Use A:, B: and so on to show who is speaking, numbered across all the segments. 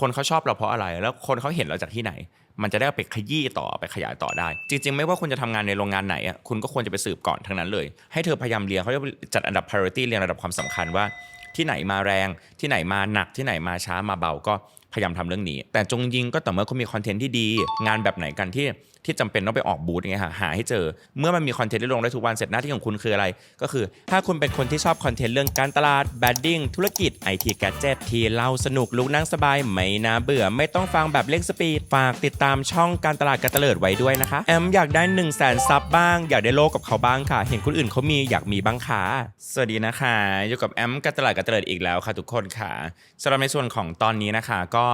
A: คนเขาชอบเราเพราะอะไร แล้วคนเขาเห็นเราจากที่ไหน มันจะได้ไปขยี้ต่อไปขยายต่อได้ จริง ๆ ไม่ว่าคุณจะทำงานในโรงงานไหนอะคุณก็ควรจะไปสืบก่อนทั้งนั้นเลย ให้เธอพยายามเรียงเขาจะจัดอันดับ priority เรียงระดับความสำคัญว่า ที่ไหนมาแรง ที่ไหนมาหนักที่ไหนมาช้ามาเบาก็พยายามทำเรื่องนี้ แต่จงยิงก็ต่อเมื่อคุณมีคอนเทนต์ที่ดี งานแบบไหนกันที่ที่จำเป็นต้องไปออกบูธอย่างเงี้ยค่ะหาให้เจอ เมื่อมันมีคอนเทนต์ที่ลงได้ทุกวันเสร็จหน้าที่ของคุณคืออะไร ก็คือ ถ้าคุณเป็นคนที่ชอบคอนเทนต์เรื่องการตลาดแบดดิ้งธุรกิจไอทีแกจ e t ที่เล่าสนุกลุกนั่งสบายไม่น่าเบื่อ ไม่ต้องฟังแบบเร่งสปีดฝากติดตามช่องการตลาดกระเตลิดไว้ด้วยนะคะแอมอยากได้1นึ่งแสนซับบ้างอยากได้โลกกับเขาบ้างค่ะ เห็นคนอื่นเขามีอยากมีบ้างค่ะสวัสดีนะคะอยู่กับแอมการตลาดกระเตลิดอีกแล้วค่ะทุกคนค่ะสำหรับในส่วนของตอนนี้นะคะก็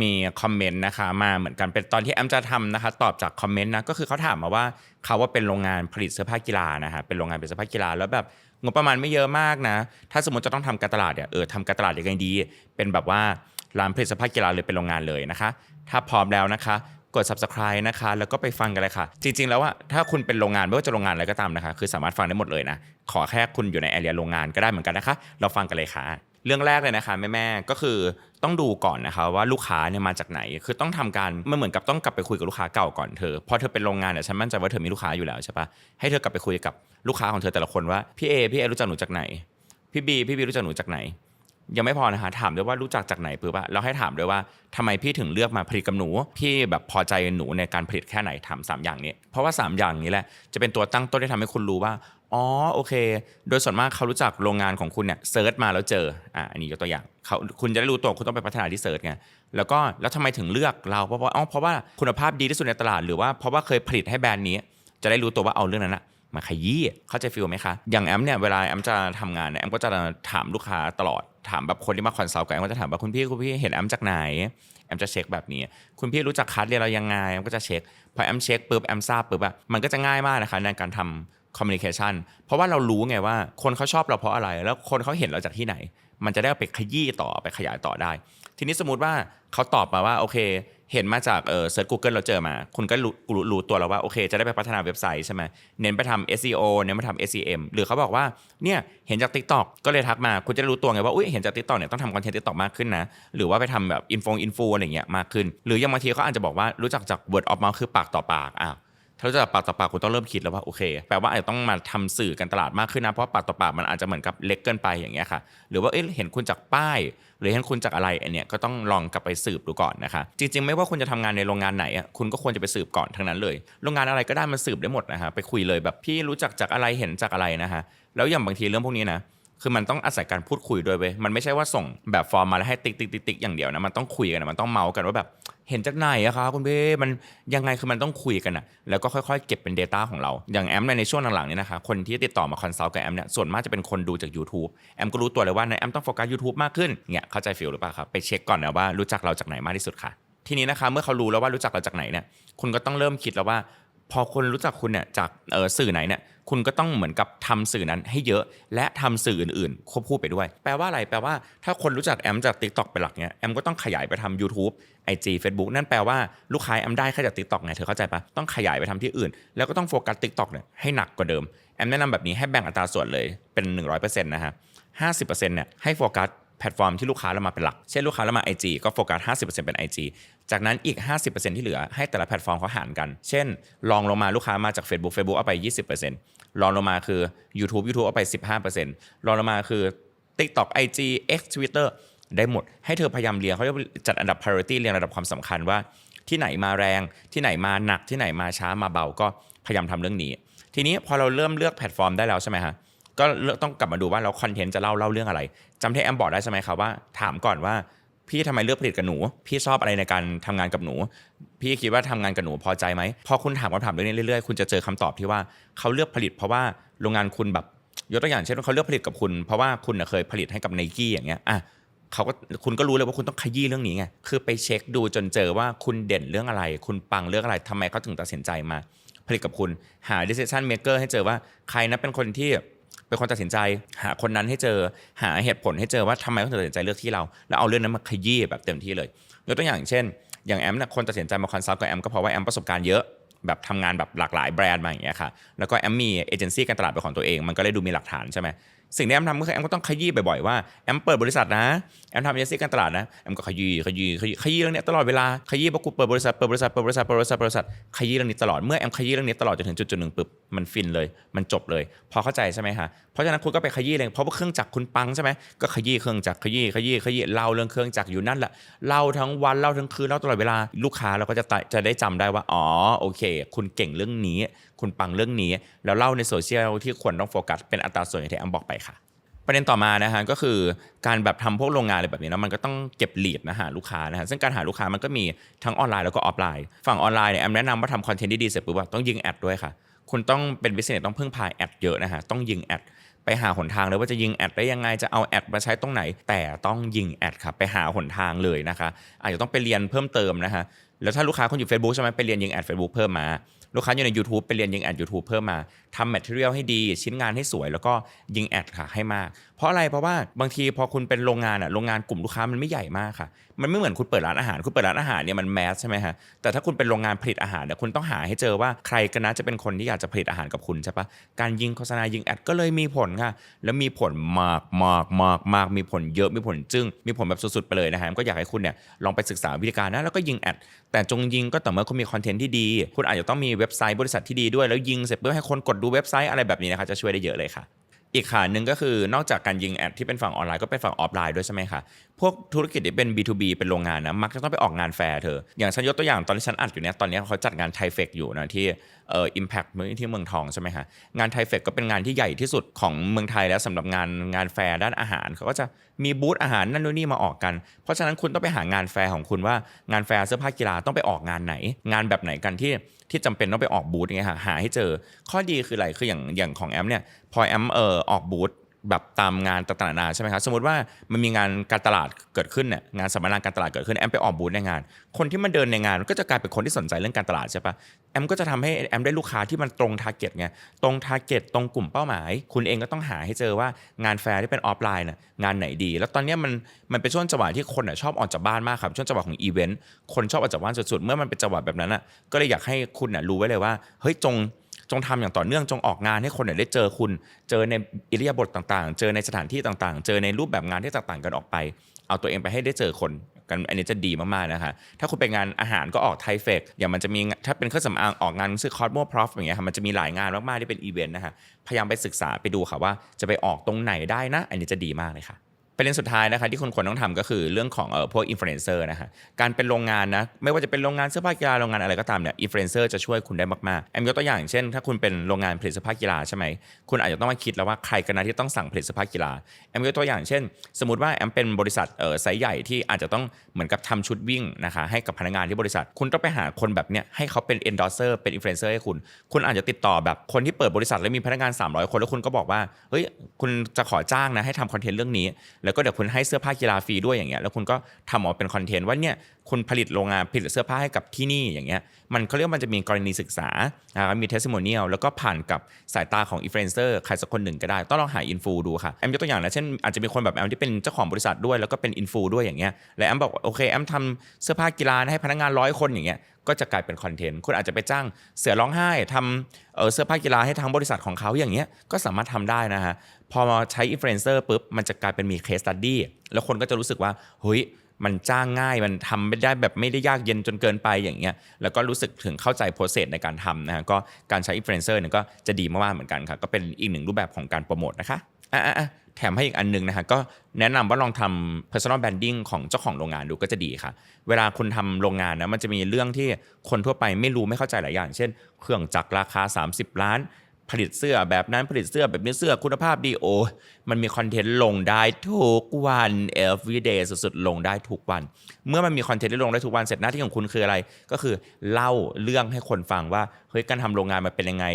A: มีคอมเมนต์นะคะมาเหมือนกันเป็นตอนที่แอมจะทำนะคะ ตอบจากคอมเมนต์นะก็คือเขาถามมาว่าเขาว่าเป็นโรงงานผลิตเสื้อผ้ากีฬานะคะเป็นโรงงานผลิตเสื้อผ้ากีฬาแล้วแบบงบประมาณไม่เยอะมากนะ ถ้าสมมติจะต้องทำการตลาดเนี่ยเออทำการตลาดยังไงดี เป็นแบบว่าร้านผลิตเสื้อผ้ากีฬาเลยเป็นโรงงานเลยนะคะ ถ้าพร้อมแล้วนะคะ กด subscribe นะคะ แล้วก็ไปฟังกันเลยค่ะ จริง ๆ แล้วอะถ้าคุณเป็นโรงงานไม่ว่าจะโรงงานอะไรก็ตามนะคะ คือสามารถฟังได้หมดเลยนะขอแค่คุณอยู่ในแอเรียโรงงานก็ได้เหมือนกันนะคะ เราฟังกันเลยค่ะ เรื่องแรกเลยนะคะแม่ๆก็คือต้องดูก่อนนะคะว่าลูกค้าเนี่ยมาจากไหน คือต้องทำการมันเหมือนกับต้องกลับไปคุยกับลูกค้าเก่าก่อนเธอพอเธอเป็นโรงงานเนี่ยฉันมั่นใจว่าเธอมีลูกค้าอยู่แล้วใช่ปะให้เธอกลับไปคุยกับลูกค้าของเธอแต่ละคนว่าพี่เอพี่เอรู้จักหนูจากไหนพี่บีพี่บีรู้จักหนูจากไหน ยังไม่พอนะคะถามด้วยว่ารู้จักจากไหนปุ๊บอะแล้วให้ถามด้วยว่าทำไมพี่ถึงเลือกมาผลิตกับหนูพี่แบบพอใจหนูในการผลิตแค่ไหนถามสามอย่างนี้เพราะว่า 3 อย่างนี้แหละจะเป็นตัวตั้งต้นที่ทำให้คุณรู้ว่า อ๋อโอเค โดยส่วนมากเขารู้จักโรงงานของคุณเนี่ยเซิร์ชมาแล้วเจออะอันนี้ยกตัวอย่างเขาคุณจะได้รู้ตัวคุณต้องไปพัฒนาที่เซิร์ชไงแล้วก็แล้วทำไมถึงเลือกเราเพราะว่าอ๋อเพราะว่าคุณภาพดีที่สุดในตลาดหรือว่าเพราะว่าเคยผลิตให้แบรนด์นี้ จะได้รู้ตัวว่าเอาเรื่องนั้นอะมาขยี้เข้าใจฟิลไหมคะ อย่างแอมเนี่ยเวลาแอมจะทำงานเนี่ยแอมก็จะถามลูกค้าตลอดถามแบบคนที่มาคอนซัลท์กับแอมก็จะถามว่าคุณพี่คุณพี่เห็นแอมจากไหนแอมจะเช็คแบบนี้ คุณพี่รู้จักคัดเรียนเรายังไงแอมก็จะเช็คพอแอมเช็คปุ๊บแอมทราบปุ๊บอะมันก็จะง่ายมากนะคะในการทำ คอมมิวนิเคชันเพราะว่าเรารู้ไงว่าคนเขาชอบเราเพราะอะไร แล้วคนเขาเห็นเราจากที่ไหน มันจะได้ไปขยี้ต่อไปขยายต่อได้ ทีนี้สมมติว่าเขาตอบมาว่าโอเค เห็นมาจากเออเซิร์ชกูเกิลเราเจอมา คุณก็รู้รู้ตัวแล้วว่าโอเค จะได้ไปพัฒนาเว็บไซต์ใช่ไหมเน้นไปทำ SEO เน้นไปทำ SEM หรือเขาบอกว่าเนี่ยเห็นจาก TikTok ก็เลยทักมา คุณจะรู้ตัวไงว่าอุ้ยเห็นจาก TikTok เนี่ยต้องทำคอนเทนต์ TikTok มากขึ้นนะหรือว่าไปทำแบบอินโฟอินฟูอะไรเงี้ยมากขึ้น หรือยังบางทีเขาอาจจะบอกว่ารู้จักจาก word of mouth คือปากต่อปากอ้าว ถ้าจักปากต่อปากคุณต้องเริ่มคิดแล้วว่าโอเค แปลว่าอาจจะต้องมาทำสื่อการตลาดมากขึ้นนะ เพราะปากต่อปากมันอาจจะเหมือนกับเล็กเกินไปอย่างเงี้ยค่ะ หรือว่าเอ๊ะเห็นคุณจากป้าย หรือเห็นคุณจากอะไรอันเนี้ยก็ต้องลองกลับไปสืบดูก่อนนะคะ จริง ๆ ไม่ว่าคุณจะทำงานในโรงงานไหนอะคุณก็ควรจะไปสืบก่อนทั้งนั้นเลย โรงงานอะไรก็ได้มันสืบได้หมดนะฮะไปคุยเลยแบบพี่รู้จักจากอะไรเห็นจากอะไรนะฮะแล้วอย่างบางทีเรื่องพวกนี้นะ คือมันต้องอาศัยการพูดคุยด้วยเว้ยมันไม่ใช่ว่าส่งแบบฟอร์มมาแล้วให้ติ๊กติ๊กติ๊กอย่างเดียวนะมันต้องคุยกันนะมันต้องเมาส์กันว่าแบบเห็นจากไหนอะคะคุณเบ้มันยังไงคือมันต้องคุยกันอะแล้วก็ค่อยๆ เก็บเป็น Data ของเรา อย่างแอมในช่วงหลังๆนี้นะคะคนที่ติดต่อมาคอนซัลท์กับแอมเนี่ยส่วนมากจะเป็นคนดูจาก YouTube แอมก็รู้ตัวเลยว่าในแอมต้องโฟกัส YouTube มากขึ้นเนี่ยเข้าใจฟิลหรือเปล่าครับไปเช็คก่อนนะว่ารู้จักเราจากไหนมากที่สุดค่ะ ทีนี้นะคะเมื่อเขารู้แล้วว่ารู้จักเราจากไหนเนี่ยคุณก็ต้องเริ่มคิดแล้วว่า พอคนรู้จักคุณเนี่ยจากเออสื่อไหนเนี่ย คุณก็ต้องเหมือนกับทำสื่อนั้นให้เยอะ และทำสื่ออื่นๆควบคู่ไปด้วย แปลว่าอะไรแปลว่าถ้าคนรู้จักแอมจาก TikTok เป็นหลักเนี่ยแอมก็ต้องขยายไปทำ YouTube IG Facebook นั่นแปลว่าลูกค้าแอมได้แค่จาก TikTok ไงเธอเข้าใจปะต้องขยายไปทำที่อื่น แล้วก็ต้องโฟกัส TikTok เนี่ยให้หนักกว่าเดิมแอมแนะนำแบบนี้ให้แบ่งอัตราส่วนเลยเป็น 100%นะฮะ50%เนี่ยให้โฟกัส แพลตฟอร์มที่ลูกค้าเรามาเป็นหลัก เช่นลูกค้าเรามา IG ก็โฟกัส 50%เป็น IG จากนั้นอีก 50%ที่เหลือให้แต่ละแพลตฟอร์มเขาหารกัน เช่น ลองลงมาลูกค้ามาจาก Facebook Facebook เอาไป 20%ลองลงมาคือ YouTube YouTube เอาไป 15%ลองลงมาคือ TikTok IG X Twitter ได้หมด ให้เธอพยายามเรียงเขาเรียกว่าจัดอันดับ priority เรียงระดับความสำคัญว่าที่ไหนมาแรง ที่ไหนมาหนักที่ไหนมาช้ามาเบาก็พยายามทำเรื่องนี้ ทีนี้พอเราเริ่มเลือกแพลตฟอร์มได้แล้วใช่ไหมฮะ ก็ต้องกลับมาดูว่าเราคอนเทนต์จะเล่าเล่าเรื่องอะไรจำที่แอมบอกได้ใช่ไหมครับว่าถามก่อนว่าพี่ทำไมเลือกผลิตกับหนู พี่ชอบอะไรในการทำงานกับหนู พี่คิดว่าทำงานกับหนูพอใจไหม พอคุณถามคำถามเรื่องนี้เรื่อยๆ คุณจะเจอคำตอบที่ว่าเขาเลือกผลิตเพราะว่าโรงงานคุณแบบยกตัวอย่างเช่นว่าเขาเลือกผลิตกับคุณ เพราะว่าคุณเคยผลิตให้กับไนกี้อย่างเงี้ย อะเขาก็คุณก็รู้เลยว่าคุณต้องขยี้เรื่องนี้ไง คือไปเช็คดูจนเจอว่าคุณเด่นเรื่องอะไร คุณปังเรื่องอะไรทำไมเขาถึงตัดสินใจมา ผลิตกับคุณ หา decision maker ให้เจอว่าใครนะเป็นคนที่ เป็นคนตัดสินใจ หาคนนั้นให้เจอหาเหตุผลให้เจอว่าทำไมเขาถึงตัดสินใจเลือกที่เรา แล้วเอาเรื่องนั้นมาขยี้แบบเต็มที่เลยยกตัวอย่างเช่น อย่างแอมเนี่ยคนตัดสินใจมาคอนซัลท์กับแอมก็เพราะว่าแอมประสบการณ์เยอะ แบบทำงานแบบหลากหลายแบรนด์มาอย่างเงี้ยค่ะแล้วก็แอมมีเอเจนซี่การตลาดเป็นของตัวเองมันก็เลยดูมีหลักฐานใช่ไหมสิ่งที่แอมทำก็คือแอมก็ต้องขยี้บ่อยๆว่าแอมเปิดบริษัทนะแอมทำเอเจนซี่การตลาดนะแอมก็ขยี้ขยี้ขยี้ขยี้เรื่องเนี้ยตลอดเวลาขยี้ว่ากูเปิดบริษัทเปิดบริษัทเปิดบริษัทเปิดบริษัทเปิดบริษัทขยี้เรื่องนี้ตลอดเมื่อแอมขยี้เรื่องนี้ตลอดจนถึงจุดจุดๆหนึ่งปุ๊บมันฟินเลย มันจบเลย พอเข้าใจใช่ไหมคะ ราะฉะนั้นคุณก็ไปขยี้เลยเพราะว่าเครื่องจักรคุณปังใช่ไหมก็ขยี้เครื่องจักรขยี้ขยี้ขยี้เล่าเรื่องเครื่องจักรอยู่นั่นแหละเล่าทั้งวันเล่าทั้งคืนเล่าตลอดเวลาลูกค้าเราก็จะจะได้จำได้ว่าอ๋อโอเค คุณเก่งเรื่องนี้ คุณปังเรื่องนี้ แล้วเล่าในโซเชียลที่ควรต้องโฟกัสเป็นอัตราส่วนอย่างที่แอมบอกไปค่ะ ประเด็นต่อมานะฮะก็คือการแบบทำพวกโรงงานอะไรแบบนี้นะมันก็ต้องเก็บลีดนะหาลูกค้านะฮะซึ่งการหาลูกค้ามันก็มีทั้งออนไลน์แล้วก็ออฟไลน์ ฝั่งออนไลน์เนี่ยแอมแนะนำว่าทำคอนเทนต์ที่ดีเสร็จปุ๊บต้องยิงแอดด้วยค่ะ คุณต้องเป็นบิสเนสต้องพึ่งพาแอดเยอะนะฮะต้องยิงแอดไปหาหนทางเลยว่าจะยิงแอดได้ยังไงจะเอาแอดมาใช้ตรงไหน แต่ต้องยิงแอดครับไปหาหนทางเลยนะคะอาจจะต้องไปเรียนเพิ่มเติมนะฮะแล้วถ้าลูกค้าคนอยู่ Facebook ใช่ไหมไปเรียนยิงแอด Facebook เพิ่มมา ลูกค้าอยู่ใน YouTube ไปเรียนยิงแอด YouTube เพิ่มมาทำแมทเทียลให้ดี ชิ้นงานให้สวย แล้วก็ยิงแอดค่ะให้มาก เพราะอะไรเพราะว่าบางทีพอคุณเป็นโรงงานอะโรงงานกลุ่มลูกค้ามันไม่ใหญ่มากค่ะ มันไม่เหมือนคุณเปิดร้านอาหาร คุณเปิดร้านอาหารเนี่ยมันแมสใช่ไหมฮะแต่ถ้าคุณเป็นโรงงานผลิตอาหารเนี่ยคุณต้องหาให้เจอว่าใครกันนะจะเป็นคนที่อยากจะผลิตอาหารกับคุณใช่ปะการยิงโฆษณายิงแอดก็เลยมีผลค่ะแล้วมีผลมากมากมากมากมีผลเยอะมีผลจึ้งมีผลแบบสุดๆไปเลยนะฮะก็อยากให้คุณเนี่ยลองไปศึกษาวิธีการนะแล้วก็ยิงแอดแต่จงยิงก็ต่อเมื่อคุณมีคอนเทนต์ที่ดี คุณอาจจะต้องมีเว็บไซต์บริษัทที่ดีด้วย แล้วยิงเสร็จเพื่อให้คนกดดูเว็บไซต์อะไรแบบนี้นะคะจะช่วยได้เยอะเลยค่ะ อีกขาหนึ่งก็คือนอกจากการยิงแอดที่เป็นฝั่งออนไลน์ก็เป็นฝั่งออฟไลน์ด้วยใช่ไหมคะพวกธุรกิจที่เป็น B2B เป็นโรงงานนะมักจะต้องไปออกงานแฟร์เธออย่างฉันยกตัวอย่างตอนที่ฉันอัดอยู่เนี่ยตอนนี้เขาจัดงานไทเฟกอยู่นะที่ เอ่ออิมแพคที่เมืองทองใช่ไหมฮะงานไทเฟกก็เป็นงานที่ใหญ่ที่สุดของเมืองไทยแล้วสำหรับงานงานแฟร์ด้านอาหารเขาก็จะมีบูธอาหารนั่นนู่นนี่มาออกกัน เพราะฉะนั้นคุณต้องไปหางานแฟร์ของคุณว่างานแฟร์เสื้อผ้ากีฬาต้องไปออกงานไหน งานแบบไหนกันที่ที่จำเป็นต้องไปออกบูธไงฮะหาให้เจอ ข้อดีคืออะไรคืออย่างอย่างของแอมเนี่ยพอแอมเออออกบูธ แบบตามงานต่างๆนานาใช่ไหมครับสมมติว่ามันมีงานการตลาดเกิดขึ้นเนี่ยงานสัมมนาการตลาดเกิดขึ้นแอมไปออกบูธในงาน คนที่มันเดินในงานก็จะกลายเป็นคนที่สนใจเรื่องการตลาดใช่ปะแอมก็จะทำให้แอมได้ลูกค้าที่มันตรงทาร์เก็ตไงตรงทาร์เก็ตตรงกลุ่มเป้าหมาย คุณเองก็ต้องหาให้เจอว่างานแฟร์ที่เป็นออฟไลน์น่ะงานไหนดี แล้วตอนนี้มันมันเป็นช่วงจังหวะที่คนน่ะชอบออกจากบ้านมากครับช่วงจังหวะของอีเวนต์คนชอบออกจากบ้านสุดๆเมื่อมันเป็นจังหวะแบบนั้นอะก็เลยอยากให้คุณน่ะรู้ไว้เลยว่าเฮ้ยจง จงทำอย่างต่อเนื่องจงออกงานให้คนได้เจอคุณ เจอในอิริยาบถต่างๆ เจอในสถานที่ต่างๆ เจอในรูปแบบงานที่ต่างๆ กันออกไป เอาตัวเองไปให้ได้เจอคนกันอันนี้จะดีมากๆนะคะถ้าคุณไปงานอาหารก็ออกไทเฟกอย่างมันจะมีถ้าเป็นเครื่องสำอางออกงานซื้อคอร์สโมพรอฟอย่างเงี้ยค่ะมันจะมีหลายงานมากๆที่เป็นอีเวนต์นะคะพยายามไปศึกษาไปดูค่ะว่าจะไปออกตรงไหนได้นะ อันนี้จะดีมากเลยค่ะ ประเด็นสุดท้ายนะคะที่คุณควรต้องทำก็คือเรื่องของเอ่อพวกอินฟลูเอนเซอร์นะฮะการเป็นโรงงานนะไม่ว่าจะเป็นโรงงานเสื้อผ้ากีฬาโรงงานอะไรก็ตามเนี่ยอินฟลูเอนเซอร์จะช่วยคุณได้มากๆแอมยกตัวอย่างเช่น ถ้าคุณเป็นโรงงานผลิตเสื้อผ้ากีฬาใช่ไหมคุณอาจจะต้องมาคิดแล้วว่าใครกันนะที่ต้องสั่งผลิตเสื้อผ้ากีฬาแอมยกตัวอย่างเช่น สมมติว่าแอมเป็นบริษัทเอ่อไซส์ใหญ่ที่อาจจะต้องเหมือนกับทำชุดวิ่งนะคะให้กับพนักงานที่บริษัท คุณต้องไปหาคนแบบเนี้ยให้เขาเป็น endorser เป็น influencer ให้คุณ คุณอาจจะติดต่อแบบคนที่เปิดบริษัทแล้วมีพนักงาน 300 คนแล้วคุณก็บอกว่าเฮ้ยคุณจะขอจ้างนะให้ทำคอนเทนต์เรื่องนี้แล้วก็เดี๋ยวคุณให้เสื้อผ้ากีฬาฟรีด้วยอย่างเงี้ยแล้วคุณก็ทำออกมาเป็นคอนเทนต์ว่าเนี่ยคุณผลิตโรงงานผลิตเสื้อผ้าให้กับที่นี่อย่างเงี้ยมันเขาเรียกว่ามันจะมีกรณีศึกษามีเทส i ิโมเนียลแล้วก็ผ่านกับสายตาของอินฟลูเอนเซอร์ใครสักคนหนึ่งก็ได้ต้องลองหาอินฟูดูค่ะแอมยกตัวอย่างนะเช่นอาจจะมีคนแบบแอมที่เป็นเจ้าของบริษัทด้วยแล้วก็เป็นอินฟูด้วยอย่างเงี้ยแล้วแอมบอกโอเคแอมทำเสื้อผ้ากีฬาให้พนักงานร้อยคนอย่างเงี้ยก็จะกลายเป็นคอนเทนต์คุณอาจจะไปจ้างเสือร้องไห้ทำเอ่อเสื้อผ้ากีฬาให้ทางบริษัทของเขาอย่างเงี้ยก็สามารถทำได้นะฮะ พอมาใช้อินฟลูเอนเซอร์ปุ๊บมันจะกลายเป็นมีเคสตัดดี้แล้วคนก็จะรู้สึกว่าเฮ้ยมันจ้างง่ายมันทำไม่ได้แบบไม่ได้ยากเย็นจนเกินไปอย่างเงี้ยแล้วก็รู้สึกถึงเข้าใจโปรเซสในการทำนะฮะก็การใช้อินฟลูเอนเซอร์เนี่ยก็จะดีมากๆเหมือนกันครับก็เป็นอีกหนึ่งรูปแบบของการโปรโมทนะคะอะอะแถมให้อีกอันหนึงนะฮะก็แนะนำว่าลองทำ personal branding ของเจ้าของโรงงานดูก็จะดีค่ะ เวลาคุณทำโรงงานนะมันจะมีเรื่องที่คนทั่วไปไม่รู้ไม่เข้าใจหลายอย่าง เช่น เครื่องจักรราคา 30 ล้าน ผลิตเสื้อแบบนั้นผลิตเสื้อแบบนี้เสื้อคุณภาพดีโอ มันมีคอนเทนต์ลงได้ทุกวัน everyday สุดๆ ลงได้ทุกวัน เมื่อมันมีคอนเทนต์ที่ลงได้ทุกวันเสร็จหน้าที่ของคุณคืออะไร ก็คือเล่าเรื่องให้คนฟังว่าเฮ้ยการทำโรงงานมันเป็นยังไง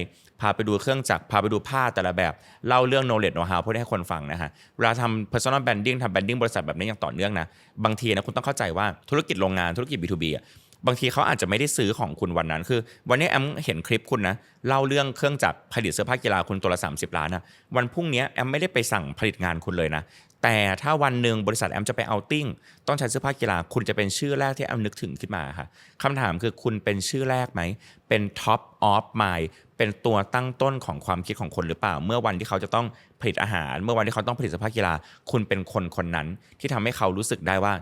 A: พาไปดูเครื่องจักรพาไปดูผ้าแต่ละแบบเล่าเรื่อง knowledge know how เพื่อให้คนฟังนะฮะเวลาทำ personal branding ทำ branding บริษัทแบบนี้อย่างต่อเนื่องนะบางทีนะคุณต้องเข้าใจว่าธุรกิจโรงงานธุรกิจ B2B อะ บางทีเขาอาจจะไม่ได้ซื้อของคุณวันนั้น คือ วันนี้แอมเห็นคลิปคุณนะเล่าเรื่องเครื่องจักรผลิตเสื้อผ้ากีฬาคุณตัวละ 30 ล้านนะวันพรุ่งนี้แอมไม่ได้ไปสั่งผลิตงานคุณเลยนะแต่ถ้าวันหนึ่งบริษัทแอมจะไปเอาท์ติ้งต้องใช้เสื้อผ้ากีฬาคุณจะเป็นชื่อแรกที่แอมนึกถึงขึ้นมาค่ะคำถามคือคุณเป็นชื่อแรกไหม เป็น top of mind เป็นตัวตั้งต้นของความคิดของคนหรือเปล่า เมื่อวันที่เขาจะต้องผลิตอาหาร เมื่อวันที่เขาต้องผลิตเสื้อผ้ากีฬา คุณเป็นคนคนนั้นที่ทำให้เขารู้สึกได้ว่า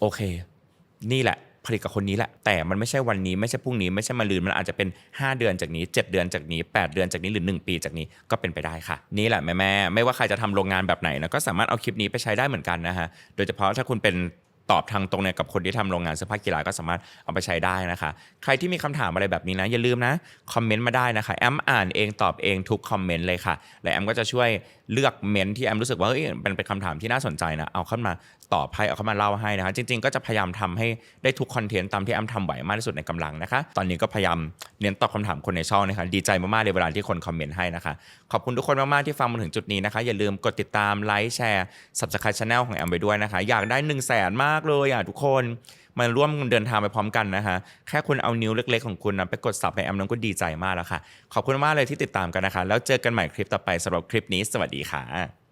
A: โอเค นี่แหละ ผลิตกับคนนี้แหละ แต่มันไม่ใช่วันนี้ไม่ใช่พรุ่งนี้ไม่ใช่มาลืนมันอาจจะเป็น 5 เดือนจากนี้ 7 เดือนจากนี้ 8 เดือนจากนี้หรือ 1 ปีจากนี้ก็เป็นไปได้ค่ะ นี่แหละแม่แม่ไม่ว่าใครจะทำโรงงานแบบไหนนะก็สามารถเอาคลิปนี้ไปใช้ได้เหมือนกันนะฮะโดยเฉพาะถ้าคุณเป็นตอบทางตรงเนี่ยกับคนที่ทำโรงงานเสื้อผ้ากีฬาก็สามารถเอาไปใช้ได้นะคะ ใครที่มีคำถามอะไรแบบนี้นะ อย่าลืมนะ คอมเมนต์มาได้นะคะ แอมอ่านเองตอบเองทุกคอมเมนต์เลยค่ะ และแอมก็จะช่วยเลือกเมนที่แอมรู้สึกว่าเอ้ยมันเป็นคำถามที่น่าสนใจนะเอาเข้ามาตอบให้เอาเข้ามาเล่าให้นะคะจริง ๆ ก็จะพยายามทำให้ได้ทุกคอนเทนต์ตามที่แอมทำไหวมากที่สุดในกำลังนะคะ ตอนนี้ก็พยายามเน้นตอบคำถามคนในช่องนะคะดีใจมากๆเลยเวลาที่คนคอมเมนต์ให้นะคะ ขอบคุณทุกคนมากๆที่ฟังมาถึงจุดนี้นะคะ อย่าลืมกดติดตามไลค์แชร์ subscribe channel ของแอมไปด้วยนะคะ อยากได้1นึ่งแสนมากเลยอะทุกคน มาร่วมเดินทางไปพร้อมกันนะคะ แค่คุณเอานิ้วเล็กๆของคุณนะไปกดสับในแอมนั่งก็ดีใจมากแล้วค่ะ ขอบคุณมากเลยที่ติดตามกันนะคะ แล้วเจอกันใหม่คลิปต่อไปสำหรับคลิปนี้ สวัสดีค่ะ